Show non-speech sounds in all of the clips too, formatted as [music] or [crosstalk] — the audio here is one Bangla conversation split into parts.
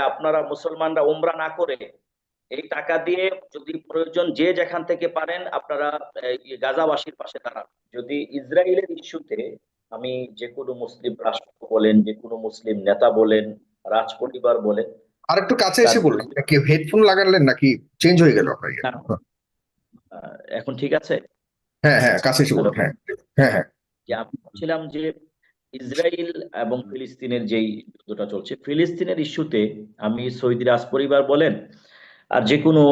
আপনারা মুসলমানরা উমরা না করে এই টাকা দিয়ে যদি প্রয়োজন যে যেখান থেকে পারেন আপনারা গাজাবাসীর পাশে দাঁড়ান। যদি ইসরায়েলের ইস্যুতে আমি যে কোনো মুসলিম রাষ্ট্র বলেন যে কোনো মুসলিম নেতা বলেন রাজ পরিবার বলেন আর একটু কাছে এসে বলুন নাকি হেডফোন লাগালেন নাকি চেঞ্জ হয়ে গেল আপনার ইয়ে? এখন ঠিক আছে? হ্যাঁ হ্যাঁ কাছে এসে বলুন হ্যাঁ হ্যাঁ হ্যাঁ। যে আমি বলছিলাম যে ইসরায়েল এবং ফিলিস্তিনের যেই যুদ্ধটা চলছে ফিলিস্তিনের ইস্যুতে আমি সৌদি রাজ পরিবার বলেন আর যে কোনো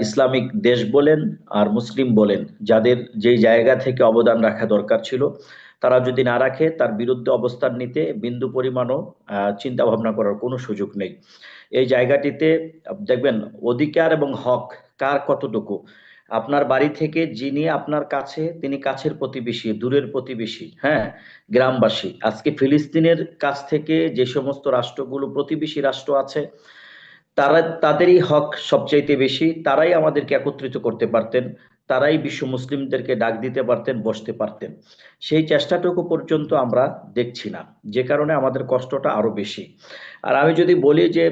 ইসলামিক দেশ বলেন আর মুসলিম বলেন যাদের যেই জায়গা থেকে অবদান রাখা দরকার ছিল তারা যদি না রাখে তার বিরুদ্ধে অবস্থান নিতে বিন্দু পরিমাণও চিন্তা ভাবনা করার কোনো সুযোগ নেই। এই জায়গাটিতে দেখবেন অধিকার এবং হক কার কতটুকু? আপনার বাড়ি থেকে যিনি আপনার কাছে, তিনি কাছের প্রতিবেশী, দূরের প্রতিবেশী হ্যাঁ গ্রামবাসী। আজকে ফিলিস্তিনের কাছ থেকে যে সমস্ত রাষ্ট্রগুলো, প্রতিবেশী রাষ্ট্র আছে, তারা, তাদেরই হক সবচাইতে বেশি। তারাই আমাদেরকে একত্রিত করতে পারতেন, তারাই বিশ্ব মুসলিমদেরকে ডাক দিতে পারতেন, বসতে পারতেন। সেই চেষ্টাটুকু পর্যন্ত আমরা দেখছি না, যে কারণে আমাদের কষ্টটা আরও বেশি। আর আমি যদি বলি যে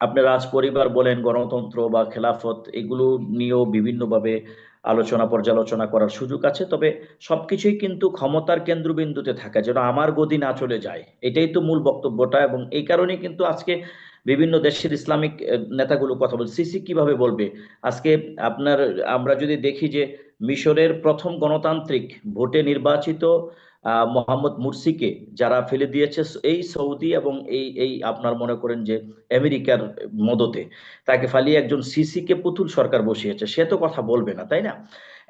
আপনি রাজ পরিবার বলেন, গণতন্ত্র বা খেলাফত, এগুলো নিয়েও বিভিন্নভাবে আলোচনা, পর্যালোচনা করার সুযোগ আছে। তবে সবকিছুই কিন্তু ক্ষমতার কেন্দ্রবিন্দুতে থাকে, যেন আমার গদি না চলে যায়। এটাই তো মূল বক্তব্যটা এবং এই কারণে কিন্তু আজকে বিভিন্ন দেশের ইসলামিক নেতাগুলো কথা বলছে। সিসি কীভাবে বলবে? আজকে আপনার, আমরা যদি দেখি যে মিশরের প্রথম গণতান্ত্রিক ভোটে নির্বাচিত মোহাম্মদ মুরসিকে যারা ফেলে দিয়েছে এই সৌদি এবং এই এই আপনার মনে করেন যে আমেরিকার মদতে, তাকে ফালিয়ে একজন সিসিকে পুতুল সরকার বসিয়েছে। সে তো কথা বলবে না, তাই না?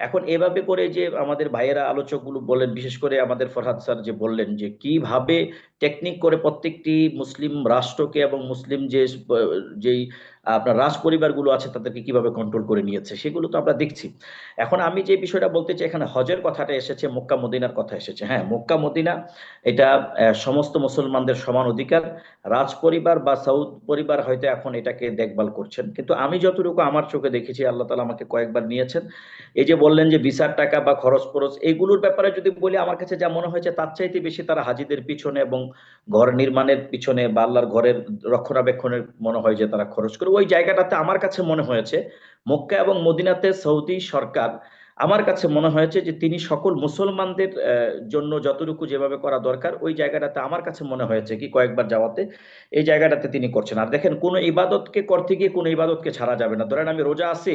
এখন এভাবে করে যে আমাদের ভাইয়েরা আলোচকগুলো বলেন, বিশেষ করে আমাদের ফরহাদ স্যার যে বললেন যে কীভাবে টেকনিক করে প্রত্যেকটি মুসলিম রাষ্ট্রকে এবং মুসলিম যে, যেই আপনার রাজ পরিবারগুলো আছে, তাদেরকে কীভাবে কন্ট্রোল করে নিয়েছে, সেগুলো তো আমরা দেখছি। এখন আমি যে বিষয়টা বলতে চাই, এখানে হজের কথাটা এসেছে, মক্কা মদিনার কথা এসেছে। হ্যাঁ মক্কা মদিনা, এটা সমস্ত মুসলমানদের সমান অধিকার। রাজ পরিবার বা সাউদ পরিবার হয়তো এখন এটাকে দেখভাল করছেন। কিন্তু আমি যতটুকু আমার চোখে দেখেছি, আল্লাহ তালা আমাকে কয়েকবার নিয়েছেন। এই যে বললেন যে ভিসার টাকা বা খরচ খরচ এইগুলোর ব্যাপারে যদি বলি, আমার কাছে যা মনে হয়েছে, তার চাইতে বেশি তারা হাজিদের পিছনে এবং ঘর নির্মাণের পিছনে বা আল্লাহর ঘরের রক্ষণাবেক্ষণের মনে হয় যে তারা খরচ করে। ওই জায়গাটাতে আমার কাছে মনে হয়েছে মক্কা এবং মদিনাতে সৌদি সরকার আমার কাছে মনে হয়েছে যে তিনি সকল মুসলমানদের জন্য যতটুকু যেভাবে করা দরকার ওই জায়গাটাতে আমার কাছে মনে হয়েছে কি কয়েকবার যাওয়াতে এই জায়গাটাতে তিনি করছেন। আর দেখেন কোন ইবাদতকে করতে গিয়ে কোন ইবাদতকে ছাড়া যাবে না। ধরেন আমি রোজা আছি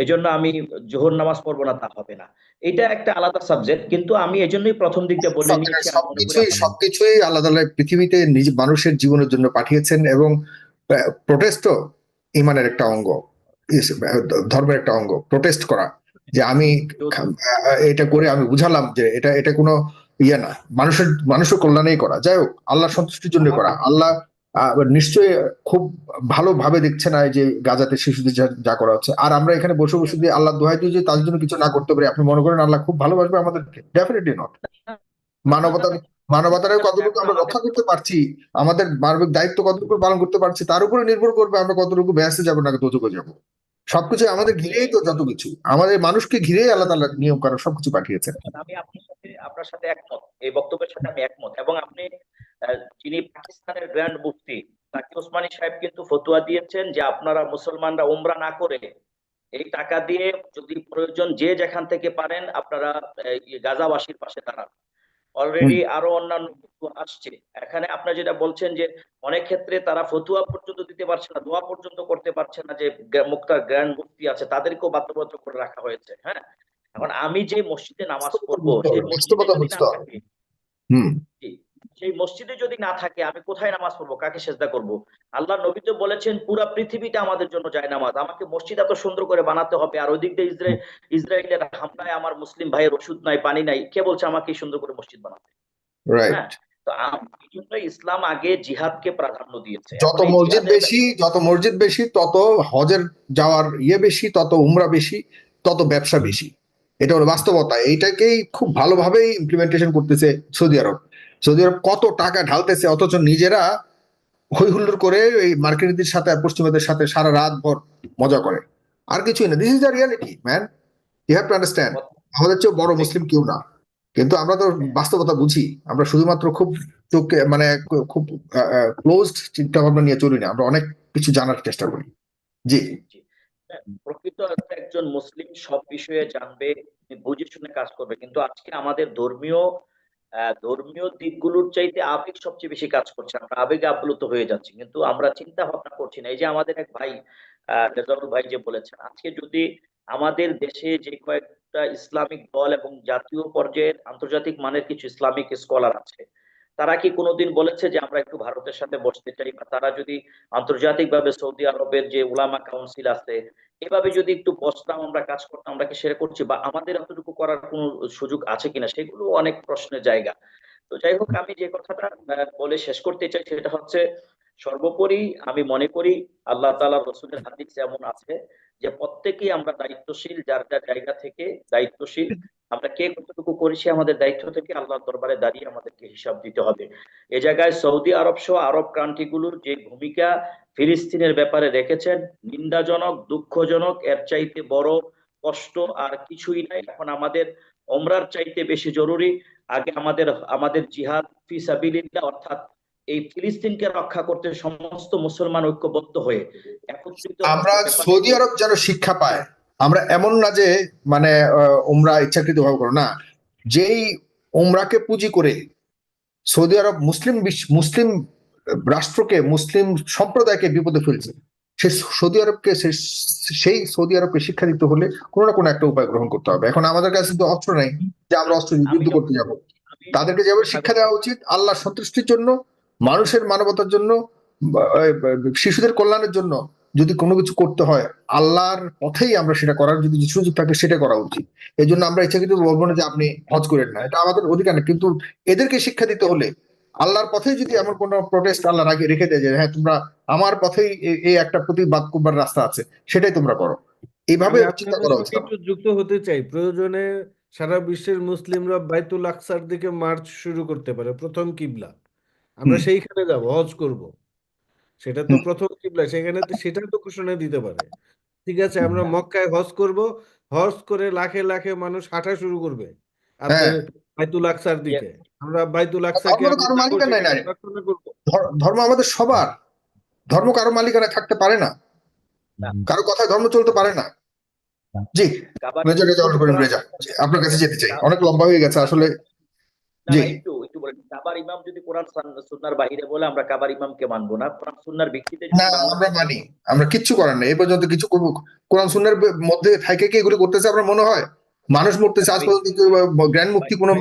এই জন্য আমি জোহর নামাজ পড়ব না তা হবে না। এটা একটা আলাদা সাবজেক্ট কিন্তু আমি এজন্যই প্রথম দিকটা বলে সবকিছুই সবকিছুই আল্লাহ তাআলা পৃথিবীতে নিজ মানুষের জীবনের জন্য পাঠিয়েছেন এবং প্রোটেস্টও ইমানের একটা অঙ্গ ধর্মের একটা অঙ্গ প্রোটেস্ট করা, যে আমি এটা করে আমি বুঝালাম যে এটা এটা কোনো ইয়ে না, মানুষের মানুষের কল্যাণেই করা। যাই হোক আল্লাহ সন্তুষ্টির জন্য করা। আল্লাহ নিশ্চয়ই খুব ভালোভাবে দেখছে না যে গাজাতে শিশুদের যা যা করা হচ্ছে। আর আমরা এখানে বসে বসে দিয়ে আল্লাহ দোহাই দিয়ে যে তাদের জন্য কিছু না করতে পারি। আপনি মনে করেন আল্লাহ খুব ভালোবাসবে আমাদেরকে? ডেফিনেটলি নট মানবতা মানবতার কতটুকু আমরা রক্ষা করতে পারছি আমাদের মানবিক দায়িত্ব কতটুকু পালন করতে পারছি তার উপরে নির্ভর করবে আমরা কতটুকু ব্যস্ত যাব না দোজকে যাব। সবকিছু আমাদের ঘিরেই তো যত কিছু। আমাদের মানুষকে ঘিরেই আল্লাহ তাআলা নিয়ম কানুন সবকিছু পাঠিয়েছেন। আমি আপনার সাথে আপনার সাথে একমত এই বক্তব্যের সাথে আমি একমত। এবং আপনি যিনি পাকিস্তানের গ্র্যান্ড মুফতি তাকি ওসমানী সাহেব কিন্তু ফতোয়া দিয়েছেন যে আপনারা মুসলমানরা উমরা না করে এই টাকা দিয়ে যদি প্রয়োজন যে যেখান থেকে পারেন আপনারা গাজাবাসীর পাশে দাঁড়ান। অলরেডি আরও অন্যান্য কিছু আসছে। এখানে আপনার যেটা বলছেন যে অনেক ক্ষেত্রে তারা ফতুয়া পর্যন্ত দিতে পারছে না দোয়া পর্যন্ত করতে পারছে না যে মুক্তার গ্র্যান্ড মুক্তি আছে তাদেরকেও বাধ্যবাধক করে রাখা হয়েছে হ্যাঁ? এখন আমি যে মসজিদে নামাজ পড়ব সেই মসজিদে সেই মসজিদে যদি না থাকে আমি কোথায় নামাজ পড়ব? কাকে সেজদা করব? আল্লাহ নবী তো বলেছেন পুরা পৃথিবীটা আমাদের জন্য যায় নামাজ। আমাকে মসজিদ এত সুন্দর করে বানাতে হবে আর ওই দিক দিয়ে ইসরায়েল ইসরায়েলের হামলায় আমার মুসলিম ভাইয়ের ওষুধ নাই পানি নাই কে বলছে আমাকে সুন্দর করে মসজিদ বানাতে? হ্যাঁ? তো ইসলাম আগে জিহাদকে প্রাধান্য দিয়েছে। যত মসজিদ বেশি যত মসজিদ বেশি তত হজের যাওয়ার ইয়ে বেশি তত উমরা বেশি তত ব্যবসা বেশি। এটা হলো বাস্তবতা। এইটাকেই খুব ভালোভাবেই ইমপ্লিমেন্টেশন করতেছে সৌদি আরব। সৌদি আরব কত টাকা ঢালতেছে, অথচ নিজেরা হই হুল্লোড় করে এই মার্কিনীদের সাথে পশ্চিমাদের সাথে সারা রাত ভর মজা করে। আর কিছুই না। This is the reality man you have to understand আমাদের চেয়ে বড় মুসলিম কেউ না। কিন্তু আমরা তো বাস্তবতা বুঝি। আমরা শুধুমাত্র খুব চোখে মানে খুব ক্লোজড চিন্তা ভাবনা নিয়ে চলি না। আমরা অনেক কিছু জানার চেষ্টা করি। জি। প্রকৃত অর্থে একজন মুসলিম সব বিষয়ে জানবে, বুঝে শুনে কাজ করবে। কিন্তু আজকে আমাদের ধর্মীয় ধর্মীয় দিকগুলোর চাইতে আবেগ সবচেয়ে বেশি কাজ করছে। আমরা আবেগে আপ্লুত হয়ে যাচ্ছি, কিন্তু আমরা চিন্তা ভাবনা করছি না। এই যে আমাদের এক ভাই রেজাউল ভাই যে বলেছেন, আজকে যদি আমাদের দেশে যে কয়েকটা ইসলামিক দল এবং জাতীয় পর্যায়ের আন্তর্জাতিক মানের কিছু ইসলামিক স্কলার আছে, তারা কি কোনোদিন বলেছে যে আমরা একটু ভারতের সাথে বসতে চাই? বা তারা যদি আন্তর্জাতিকভাবে সৌদি আরবের যে উলামা কাউন্সিল আছে এভাবে যদি একটু বসতাম, আমরা কাজ করতাম, আমরা কি সেটা করছি? বা আমাদের অতটুকু করার কোনো সুযোগ আছে কিনা? সেগুলো অনেক প্রশ্নের জায়গা। তো যাই হোক, আমি যে কথাটা বলে শেষ করতে চাই সেটা হচ্ছে, সর্বোপরি আমি মনে করি আল্লাহ তালা রসুলের হাদিস যেমন আছে, যে প্রত্যেকেই আমরা দায়িত্বশীল, যার যার জায়গা থেকে দায়িত্বশীল আমরা কে কতটুকু করেছি আমাদের দায়িত্ব থেকে আল্লাহর দরবারে দাঁড়িয়ে আমাদেরকে হিসাব দিতে হবে। এ জায়গায় সৌদি আরব সহ আরব কান্ট্রিগুলোর যে ভূমিকা ফিলিস্তিনের ব্যাপারে রেখেছেন নিন্দাজনক দুঃখজনক এর চাইতে বড় কষ্ট আর কিছুই নাই। এখন আমাদের ওমরার চাইতে বেশি জরুরি। আগে আমাদের আমাদের জিহাদ ফি সাবিলিল্লাহ অর্থাৎ এই ফিলিস্তিনকে রক্ষা করতে সমস্ত মুসলমান ঐক্যবদ্ধ হয়ে একত্রিত আমরা সৌদি আরব যেন শিক্ষা পায়। আমরা এমন না যে মানে উমরা ইচ্ছাকৃত ভাবে করো না। যেই উমরাকে পুঁজি করে সৌদি আরব মুসলিম বিশ্ব- মুসলিম রাষ্ট্রকে মুসলিম সম্প্রদায়কে বিপদে ফেলছে সে সৌদি আরবকে সেই সৌদি আরবকে শিক্ষা দিতে হলে কোনো না কোনো একটা উপায় গ্রহণ করতে হবে। এখন আমাদের কাছে তো অস্ত্র নেই যে আমরা অস্ত্র যুদ্ধ করতে যাব। তাদেরকে যেভাবে শিক্ষা দেওয়া উচিত আল্লাহ সন্তুষ্টির জন্য মানুষের মানবতার জন্য শিশুদের কল্যাণের জন্য যদি কোনো কিছু করতে হয় আল্লাহর পথেই আমরা সেটা করার যদি সুযোগ থাকে সেটা করা উচিত। এই জন্য আমরা ইচ্ছাকৃত বলব না যে আপনি হজ করেন না। এটা আমাদের অধিকার না। কিন্তু এদেরকে শিক্ষা দিতে হলে আল্লাহর পথেই যদি এমন কোনো প্রোটেস্ট আল্লাহ আগে রেখে দেয় যে হ্যাঁ তোমরা আমার পথেই এই একটা প্রতিবাদ করবার রাস্তা আছে সেটাই তোমরা করো। এইভাবে চিন্তা করা উচিত। যুক্ত হতে চাই। প্রয়োজনে সারা বিশ্বের মুসলিমরা বাইতুল আকসার দিকে মার্চ শুরু করতে পারে প্রথম কিবলা। আমরা সেইখানে যাব হজ করব। সেটা তো প্রথম কিবলা সেখানে তো সেটা তো ঘোষণা দিতে পারে। ঠিক আছে আমরা মক্কায় হজ করব হজ করে লাখে লাখে মানুষ হাঁটা শুরু করবে। আপনার বাইতুল আকসার দিকে। আমরা বাইতুল আকসাকে ধর্ম আমাদের সবার। ধর্ম কারও মালিকানায় থাকতে পারে না। কারও কথায় ধর্ম চলতে পারে না। জি। কাবার- রেজা আপনার কাছে যেতে চাই। অনেক লম্বা হয়ে গেছে আসলে। জি। না, বলেন কাবার ইমাম যদি কোরআন সান- সুন্নাহর বাইরে বলে আমরা কাবার ইমামকে মানবো না। কোরআন সুন্নাহর ভিত্তিতে না আমরা মানি। আমরা কিচ্ছু করার নেই। এই পর্যন্ত কিছু কোরআন সুন্নার মধ্যে থাকে কি এগুলো করতেছে আপনার মনে হয়? মানুষ মরতেছে আজ পর্যন্ত গ্র্যান্ড মুক্তি কোনো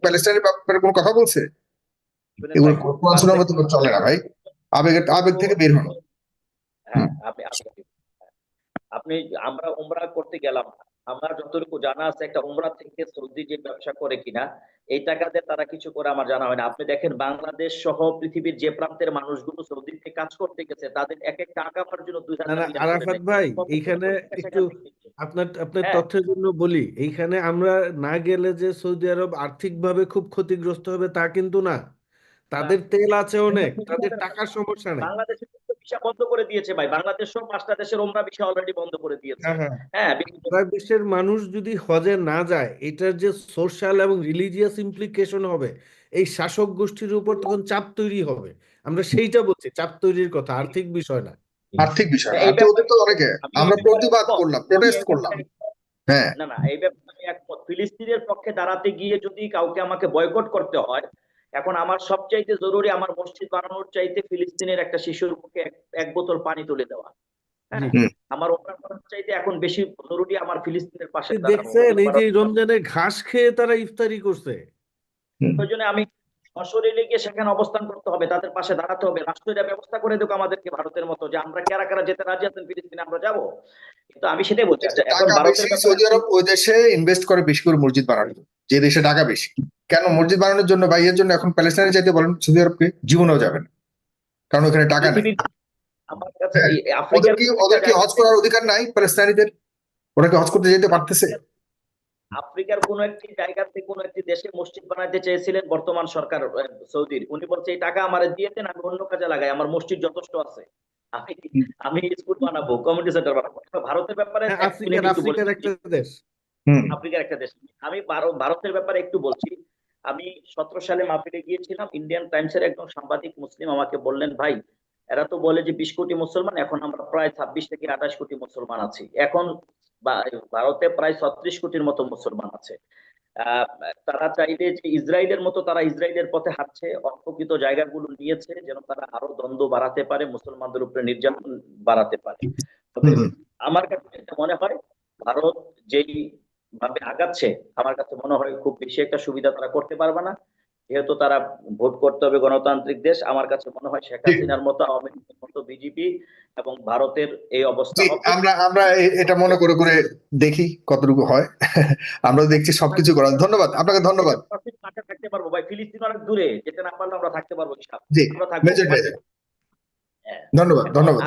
প্যালেস্টাইনের ব্যাপারে কোনো কথা বলছে? এগুলো কোরআন সুন্নার চলে না ভাই। আবেগের আবেগ থেকে বের হন। হ্যাঁ আপনি আমরা উমরা করতে গেলাম আমার যতটুকু জানা আছে একটা উমরা থেকে সৌদি যে ব্যবসা করে কিনা এই টাকাতে তারা কিছু করে আমার জানা হয় না। আপনি দেখেন বাংলাদেশ সহ পৃথিবীর যে প্রান্তের মানুষগুলো সৌদিতে কাজ করতে গেছে তাদের এক এক টাকা পাওয়ার জন্য দুই আরাফাত ভাই এইখানে একটু আপনার আপনার হ্যাঁ। তথ্যের জন্য বলি এইখানে আমরা না গেলে যে সৌদি আরব আর্থিকভাবে খুব ক্ষতিগ্রস্ত হবে তা কিন্তু না। তাদের তেল আছে অনেক তাদের টাকার সমস্যা নেই। বাংলাদেশের ভিসা বন্ধ করে দিয়েছে ভাই। বাংলাদেশ সহ পাঁচটা দেশের ওমরা ভিসা অলরেডি বন্ধ করে দিয়েছে। হ্যাঁ হ্যাঁ। হ্যাঁ মানুষ যদি হজে না যায় এটার যে সোশ্যাল এবং রিলিজিয়াস ইমপ্লিকেশন হবে এই শাসক গোষ্ঠীর উপর তখন চাপ তৈরি হবে। আমরা সেইটা বলছি চাপ তৈরির কথা আর্থিক বিষয় না। আর্থিক বিষয় ওদের তো অনেকে আমরা প্রতিবাদ করলাম প্রোটেস্ট করলাম। হ্যাঁ। না না এই ব্যাপারে আমি একমত। ফিলিস্তিনের পক্ষে দাঁড়াতে গিয়ে যদি কাউকে আমাকে বয়কট করতে হয় এখন আমার সবচাইতে জরুরি আমার মসজিদ বানানোর চাইতে ফিলিস্তিনের একটা শিশুর মুখে এক- এক বোতল পানি তুলে দেওয়া। হ্যাঁ? আমার ওপর চাইতে এখন বেশি জরুরি আমার ফিলিস্তিনের পাশে দেখছেন এই যে রমজানে ঘাস খেয়ে তারা ইফতারি করছে। ওই জন্য আমি সশরীরে গিয়ে সেখানে অবস্থান করতে হবে তাদের পাশে দাঁড়াতে হবে। রাষ্ট্র এটা ব্যবস্থা করে দেবো আমাদেরকে ভারতের মতো যে আমরা কারা কারা যেতে রাজি আছেন ফিলিস্তিনে আমরা যাব। কিন্তু আমি সেটাই বলছি আচ্ছা, এখন ভারতের সৌদি আরব ওই দেশে ইনভেস্ট করে বেশি করে মসজিদ জন্য। যে দেশে টাকা বেশি। কেন? মসজিদ বানানোর জন্য বা ইয়ের জন্য এখন প্যালেস্টাইনে যেতে বলেন সৌদি আরবকে জীবনেও যাবেন কারণ ওখানে টাকা নেই। ওদের কি ওদের কি হজ করার অধিকার নাই প্যালেস্টাইনিদের। ওরা কি হজ করতে যেতে পারতেছে? আফ্রিকার কোন একটি জায়গাতে কোন একটি দেশে মসজিদ বানাতে চেয়েছিলেন বর্তমান সরকার সৌদির। উনি বলছে এই টাকা আমার দিয়ে দেন আমি অন্য কাজে লাগাই আমার মসজিদ যথেষ্ট আছে। আমি আমি স্কুল বানাবো কমিউনিটি সেন্টার বানাবো। ভারতের ব্যাপারে হ্যাঁ, আফ্রিকার একটু আফ্রিকার বলি। একটা দেশ। আফ্রিকার একটা দেশ। আমি ভারতের ব্যাপারে একটু বলছি। আমি সতেরো সালে মাহফিলে গিয়েছিলাম ইন্ডিয়ান টাইমসের একজন সাংবাদিক মুসলিম আমাকে বললেন ভাই এরা তো বলে যে বিশ কোটি মুসলমান এখন আমরা প্রায় ছাব্বিশ থেকে আঠাশ কোটি মুসলমান আছি। এখন ভারতে প্রায় ছত্রিশ কোটির মতো মুসলমান আছে। তারা চাইলে যে ইসরায়েলের মতো তারা ইসরায়েলের পথে হাঁটছে অর্থকৃত জায়গাগুলো নিয়েছে যেন তারা আরও দ্বন্দ্ব বাড়াতে পারে মুসলমানদের উপরে নির্যাতন বাড়াতে পারে। আমার কাছে মনে হয় ভারত যেই ভাবে আগাচ্ছে আমার কাছে মনে হয় খুব বেশি একটা সুবিধা তারা করতে পারবে না। যেহেতু তারা ভোট করতে হবে গণতান্ত্রিক দেশ আমার কাছে মনে হয় শেখ হাসিনার মতো আওয়ামী লীগের মতো বিজেপি এবং ভারতের এই অবস্থা আমরা আমরা এটা মনে করে করে দেখি কতটুকু হয়। [laughs] আমরা দেখছি সবকিছু করা ধন্যবাদ আপনাকে ধন্যবাদ। থাকতে পারব। ভাই ফিলিস্তিন অনেক দূরে যেতে না পারলে আমরা থাকতে পারব আমরা থাকব। হ্যাঁ। ধন্যবাদ ধন্যবাদ।